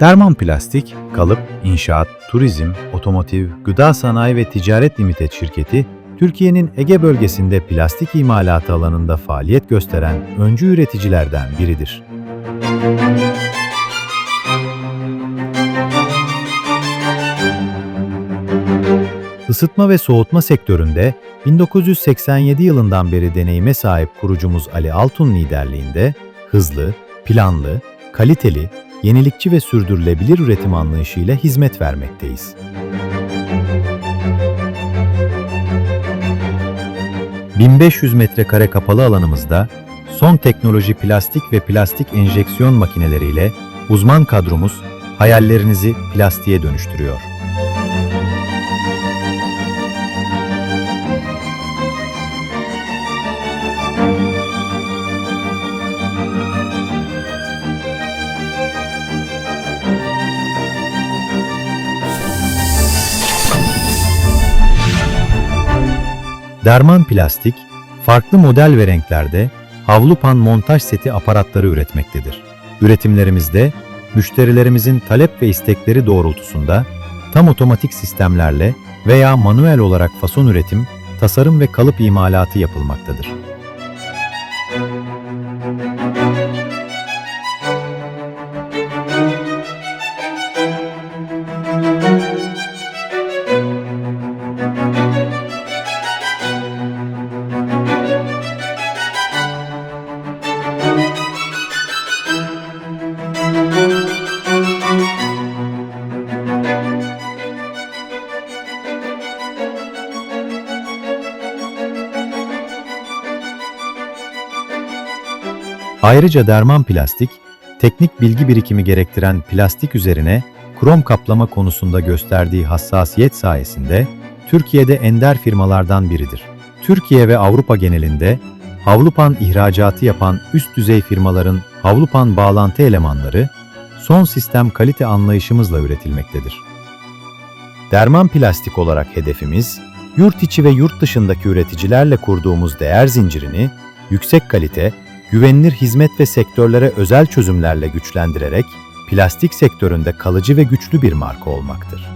Derman Plastik, kalıp, inşaat, turizm, otomotiv, gıda sanayi ve ticaret limited şirketi, Türkiye'nin Ege bölgesinde plastik imalatı alanında faaliyet gösteren öncü üreticilerden biridir. Isıtma ve soğutma sektöründe 1987 yılından beri deneyime sahip kurucumuz Ali Altun liderliğinde hızlı, planlı, kaliteli, yenilikçi ve sürdürülebilir üretim anlayışıyla hizmet vermekteyiz. ...1500 metrekare kapalı alanımızda son teknoloji plastik ve plastik enjeksiyon makineleriyle uzman kadromuz hayallerinizi plastiğe dönüştürüyor. Derman Plastik, farklı model ve renklerde havlupan montaj seti aparatları üretmektedir. Üretimlerimizde müşterilerimizin talep ve istekleri doğrultusunda tam otomatik sistemlerle veya manuel olarak fason üretim, tasarım ve kalıp imalatı yapılmaktadır. Ayrıca derman plastik, teknik bilgi birikimi gerektiren plastik üzerine krom kaplama konusunda gösterdiği hassasiyet sayesinde Türkiye'de ender firmalardan biridir. Türkiye ve Avrupa genelinde havlupan ihracatı yapan üst düzey firmaların havlupan bağlantı elemanları son sistem kalite anlayışımızla üretilmektedir. Derman plastik olarak hedefimiz, yurt içi ve yurt dışındaki üreticilerle kurduğumuz değer zincirini yüksek kalite, güvenilir hizmet ve sektörlere özel çözümlerle güçlendirerek plastik sektöründe kalıcı ve güçlü bir marka olmaktır.